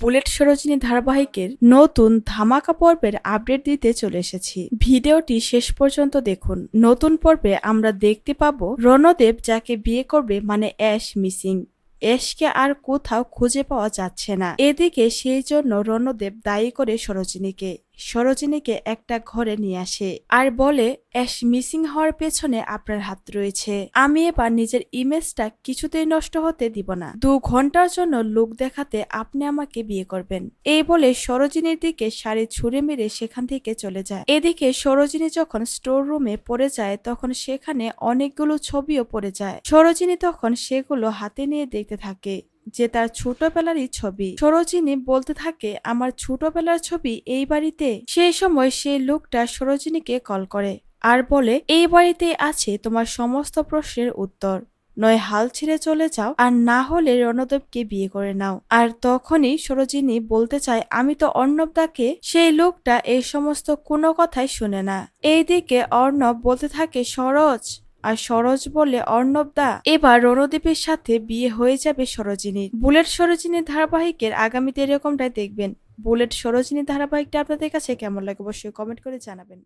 Bullet Sarojini ধারাবাহিকের নতুন ধামাকা পর্বের আপডেট দিতে চলে এসেছি। ভিডিওটি শেষ পর্যন্ত দেখুন। নতুন পর্বে আমরা দেখতে পাব রণদেব যাকে বিয়ে করবে মানে অ্যাশ মিসিং। অ্যাশকে আর কোথাও খুঁজে পাওয়া যাচ্ছে না। এদিকে সেই জন্য রণদেব দায়ী করে সরোজিনীকে। সরোজিনীকে একটা ঘরে নিয়ে আসে আর বলে, অ্যাশ, মিসিং হওয়ার পেছনে আপনার হাত রয়েছে। আমি এবার নিজের ইমেজটা কিছুতেই নষ্ট হতে দিব না। দু ঘণ্টার জন্য লোক দেখাতে আপনি আমাকে বিয়ে করবেন। এই বলে সরোজিনীর দিকে শাড়ি ছুঁড়ে মেরে সেখান থেকে চলে যায়। এদিকে সরোজিনী যখন স্টোর রুমে পড়ে যায়, তখন সেখানে অনেকগুলো ছবিও পড়ে যায়। সরোজিনী তখন সেগুলো হাতে নিয়ে দেখতে থাকে। যে তার ছোটবেলারই ছবি। সরোজিনী বলতে থাকে, আমার ছোটবেলার ছবি এই বাড়িতে। সেই সময় সেই লোকটা সরোজিনীকে কল করে, আর বলে, এই বাড়িতে আছে তোমার সমস্ত প্রশ্নের উত্তর। নয় হাল ছেড়ে চলে যাও, আর না হলে রণদেবকে বিয়ে করে নাও। আর তখনই সরোজিনী বলতে চায়, আমি তো অর্ণবদাকে, সেই লোকটা এই সমস্ত কোনো কথাই শুনে না। এইদিকে অর্ণব বলতে থাকে, সরোজ আর সরোজ বলে, অর্ণব দা, এবার রণদীপের সাথে বিয়ে হয়ে যাবে সরোজিনীর বুলেট সরোজিনী ধারাবাহিকের আগামীতে এরকমটাই দেখবেন। বুলেট সরোজিনী ধারাবাহিকটা আপনাদের কাছে কেমন লাগে অবশ্যই কমেন্ট করে জানাবেন।